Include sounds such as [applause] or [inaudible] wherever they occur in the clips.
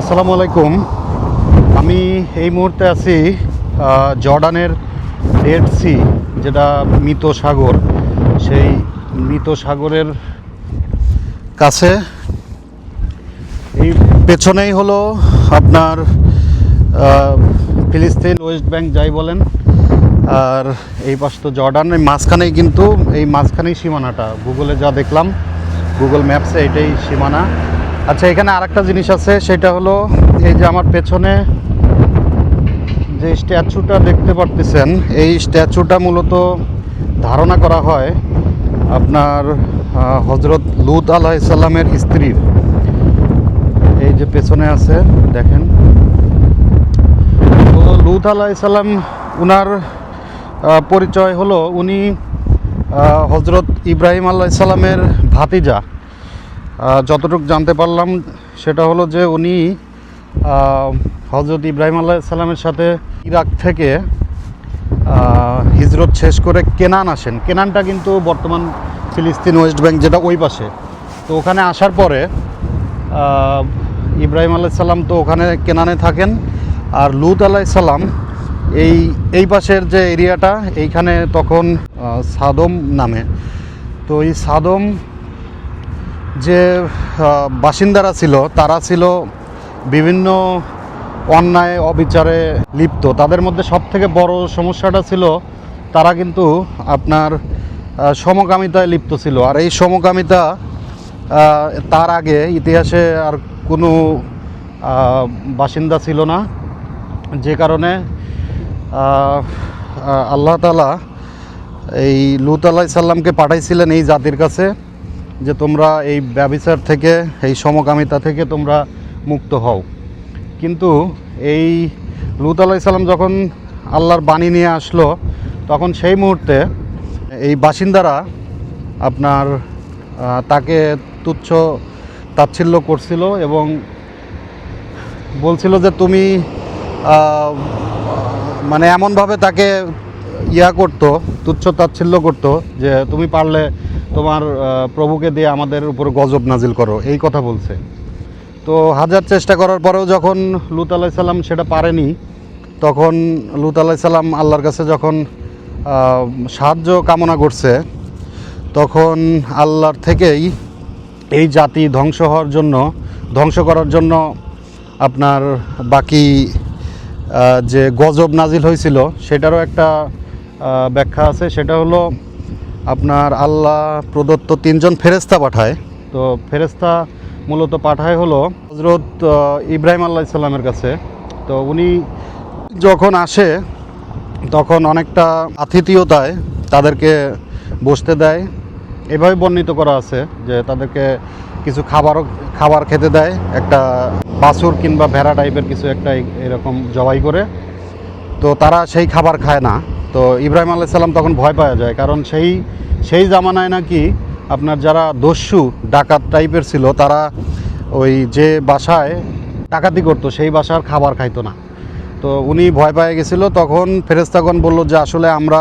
আসসালামু আলাইকুম। আমি এই মুহূর্তে আছি জর্ডানের ডেড সি, যেটা মৃত সাগর। সেই মৃত সাগরের কাছে। এই পেছনেই হলো আপনার ফিলিস্তিন, ওয়েস্ট ব্যাংক, যাই বলেন। আর এই পাশ তো জর্ডান, এই মাঝখানেই কিন্তু, এই মাঝখানেই সীমানাটা। গুগলে যা দেখলাম গুগল ম্যাপসে এটাই সীমানা। আচ্ছা এখানে আরেকটা জিনিস আছে, সেটা হলো এই যে আমার পেছনে যে স্ট্যাচুটা দেখতে পারতেছেন, এই স্ট্যাচুটা মূলত ধারণা করা হয় আপনার হজরত লুত আলাহিসাল্লামের স্ত্রীর। এই যে পেছনে আছে, দেখেন। তো লুত আলাহিসাল্লাম উনার পরিচয় হলো উনি হজরত ইব্রাহিম আলাইসাল্লামের ভাতিজা। যতটুকু জানতে পারলাম, সেটা হলো যে উনি হজরত ইব্রাহিম আল্লাহ সাল্লামের সাথে ইরাক থেকে হিজরত শেষ করে কেনান আসেন। কেনানটা কিন্তু বর্তমান ফিলিস্তিন ওয়েস্ট ব্যাংক যেটা ওই পাশে। তো ওখানে আসার পরে ইব্রাহিম আলাহ সাল্লাম তো ওখানে কেনানে থাকেন। আর লুত আলাহ সাল্লাম এই এই পাশের যে এরিয়াটা, এইখানে তখন সাদম নামে। তো এই সাদম যে বাসিন্দারা ছিল, তারা ছিল বিভিন্ন অন্যায়, অবিচারে লিপ্ত। তাদের মধ্যে সব থেকে বড় সমস্যাটা ছিল, তারা কিন্তু আপনার সমকামিতায় লিপ্ত ছিল। আর এই সমকামিতা তার আগে ইতিহাসে আর কোনো বাসিন্দা ছিল না। যে কারণে আল্লাহ তালা এই লুত আলাহ সাল্লামকে পাঠাইছিলেন এই জাতির কাছে যে তোমরা এই ব্যবিচার থেকে, এই সমকামিতা থেকে তোমরা মুক্ত হও। কিন্তু এই লুত আলাহ সাল্লাম যখন আল্লাহর বাণী নিয়ে আসলো, তখন সেই মুহূর্তে এই বাসিন্দারা আপনার তাকে তুচ্ছ তাচ্ছিল্য করছিল এবং বলছিল যে তুমি মানে এমনভাবে তাকে ইয়া করতো, তুচ্ছ তাচ্ছিল্য করতো যে তুমি পারলে তোমার প্রভুকে দিয়ে আমাদের উপর গজব নাজিল করো, এই কথা বলছে। তো হাজার চেষ্টা করার পরেও যখন লুত আলাহ সাল্লাম সেটা পারেনি, তখন লুত আলাহ সাল্লাম আল্লাহর কাছে যখন সাহায্য কামনা করছে, তখন আল্লাহর থেকেই এই জাতি ধ্বংস হওয়ার জন্য, ধ্বংস করার জন্য আপনার বাকি যে গজব নাজিল হয়েছিল, সেটারও একটা ব্যাখ্যা আছে। সেটা হলো আপনার আল্লাহ প্রদত্ত তিনজন ফেরেস্তা পাঠায়। তো ফেরেস্তা মূলত পাঠায় হলো হজরত ইব্রাহিম আল্লাহ ইসলামের কাছে। তো উনি যখন আসে, তখন অনেকটা আতিথীয়তায় তাদেরকে বসতে দেয়। এভাবে বর্ণিত করা আছে যে তাদেরকে কিছু খাবারও, খাবার খেতে দেয়। একটা বাছুর কিংবা ভেড়া টাইপের কিছু একটা এরকম জবাই করে। তো তারা সেই খাবার খায় না। তো ইব্রাহিম আলাইসাল্লাম তখন ভয় পাওয়া যায়। কারণ সেই সেই জামানায় নাকি আপনার যারা দস্যু, ডাকাত টাইপের ছিল, তারা ওই যে বাসায় ডাকাতি করতো, সেই বাসার খাবার খাইতো না। তো উনি ভয় পেয়ে গেছিল। তখন ফেরেস্তাগণ বলল যে, আসলে আমরা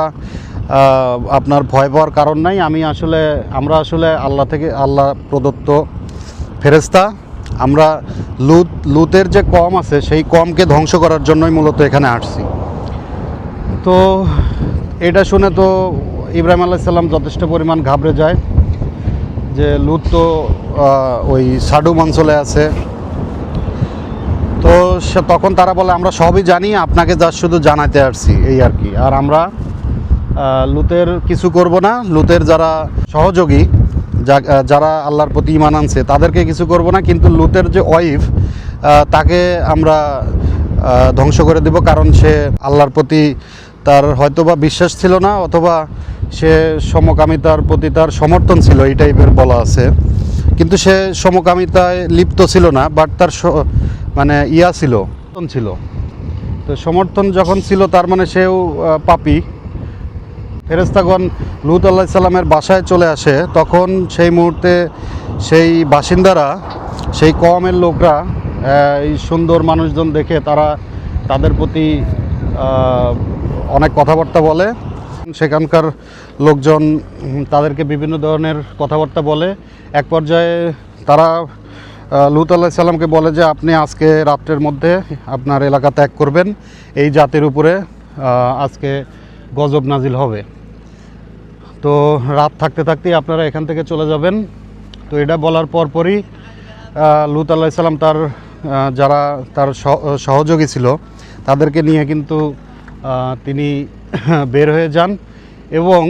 আপনার ভয় পাওয়ার কারণ নাই। আমি আসলে, আমরা আসলে আল্লাহ থেকে, আল্লাহ প্রদত্ত ফেরেস্তা আমরা লুত, লুতের যে কম আছে, সেই কমকে ধ্বংস করার জন্যই মূলত এখানে আসছি। তো এটা শুনে তো ইব্রাহিম আলাইসাল্লাম যথেষ্ট পরিমাণ ঘাবড়ে যায় যে লুত তো ওই সাডুম অঞ্চলে আছে। তো সে তখন তারা বলে, আমরা সবই জানি, আপনাকে যা শুধু জানাতে আসছি। এই আর কি। আর আমরা লুতের কিছু করব না। লুতের যারা সহযোগী যারা আল্লাহর প্রতি ইমান আনছে, তাদেরকে কিছু করব না, কিন্তু লুতের যে ওয়াইফ তাকে আমরা ধ্বংস করে দেব, কারণ সে আল্লাহর প্রতি তার হয়তোবা বিশ্বাস ছিল না, অথবা সে সমকামিতার প্রতি তার সমর্থন ছিল, এই টাইপের বলা আছে। কিন্তু সে সমকামিতায় লিপ্ত ছিল না বাট তার মানে ইয়া ছিল ছিল। তো সমর্থন যখন ছিল, তার মানে সেও পাপী। ফেরেস্তাগণ লুত আল্লাহ সাল্লামের বাসায় চলে আসে, তখন সেই মুহূর্তে সেই বাসিন্দারা, সেই কমের লোকরা এই সুন্দর মানুষজন দেখে তারা তাদের প্রতি অনেক কথাবার্তা বলে। সেখানকার লোকজন তাদেরকে বিভিন্ন ধরনের কথাবার্তা বলে। এক পর্যায়ে তারা লুত আল্লাহ সাল্লামকে বলে যে, আপনি আজকে রাত্রের মধ্যে আপনার এলাকা ত্যাগ করবেন। এই জাতির উপরে আজকে গজব নাজিল হবে। তো রাত থাকতে থাকতেই আপনারা এখান থেকে চলে যাবেন। তো এটা বলার পরপরই লুত আল্লাহ সাল্লাম তার যারা তার সহযোগী ছিল, তাদেরকে নিয়ে কিন্তু তিনি [laughs] বের হয়ে যান এবং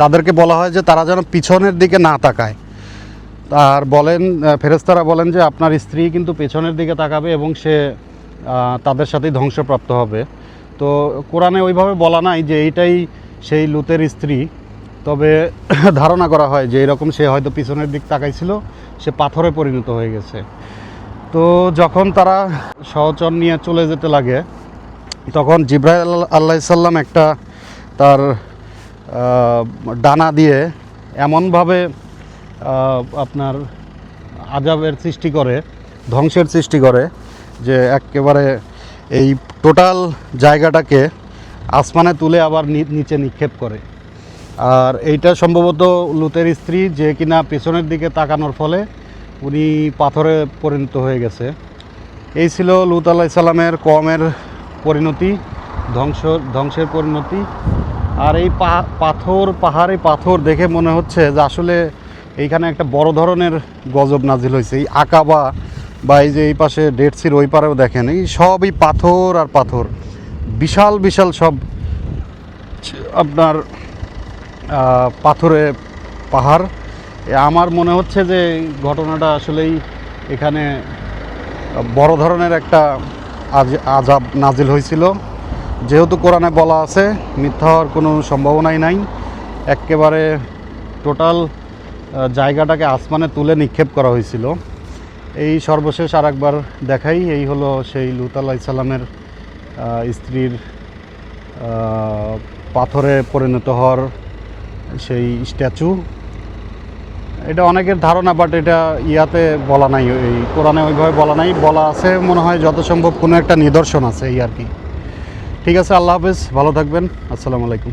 তাদেরকে বলা হয় যে তারা যেন পিছনের দিকে না তাকায়। আর বলেন ফেরেস্তারা বলেন যে আপনার স্ত্রী কিন্তু পেছনের দিকে তাকাবে এবং সে তাদের সাথেই ধ্বংসপ্রাপ্ত হবে। তো কোরআনে ওইভাবে বলা নাই যে এইটাই সেই লুতের স্ত্রী। তবে [coughs] ধারণা করা হয় যে এরকম সে হয়তো পিছনের দিক তাকাইছিল, সে পাথরে পরিণত হয়ে গেছে। তো যখন তারা সহচর নিয়ে চলে যেতে লাগে, তখন জিব্রাইল আল্লাহ সাল্লাম একটা তার ডানা দিয়ে এমনভাবে আপনার আজাবের সৃষ্টি করে, ধ্বংসের সৃষ্টি করে যে একেবারে এই টোটাল জায়গাটাকে আসমানে তুলে আবার নিচে নিক্ষেপ করে। আর এইটা সম্ভবত লুতের স্ত্রী যে কিনা পেছনের দিকে তাকানোর ফলে উনি পাথরে পরিণত হয়ে গেছে। এই ছিল লুত আল্লাহ সাল্লামের কমের পরিণতি, ধ্বংস, ধ্বংসের পরিণতি। আর এই পাথর, পাহাড়ে পাথর দেখে মনে হচ্ছে যে আসলে এইখানে একটা বড় ধরনের গজব নাজিল হয়েছে। এই আকাবা বা এই যে এই পাশে ডেড সির ওই পারেও দেখেন, এই সবই পাথর আর পাথর। বিশাল বিশাল সব আপনার পাথরে পাহাড়। আমার মনে হচ্ছে যে ঘটনাটা আসলেই এখানে বড় ধরনের একটা আজ- আজাব নাজিল হয়েছিল। যেহেতু কোরআনে বলা আছে, মিথ্যা হওয়ার কোনো সম্ভাবনাই নাই। একেবারে টোটাল জায়গাটাকে আসমানে তুলে নিক্ষেপ করা হয়েছিল। এই সর্বশেষ আর একবার দেখাই, এই হলো সেই লুত আল্লাহ ইসাল্লামের স্ত্রীর পাথরে পরিণত হওয়ার সেই স্ট্যাচু। এটা অনেকের ধারণা বাট এটা ইয়াতে বলা নাই। এই কোরআনে ওইভাবে বলা নাই। বলা আছে, মনে হয় যত সম্ভব কোনো একটা নিদর্শন আছে এই আর কি। ঠিক আছে, আল্লাহ হাফেজ। ভালো থাকবেন। আসসালামু আলাইকুম।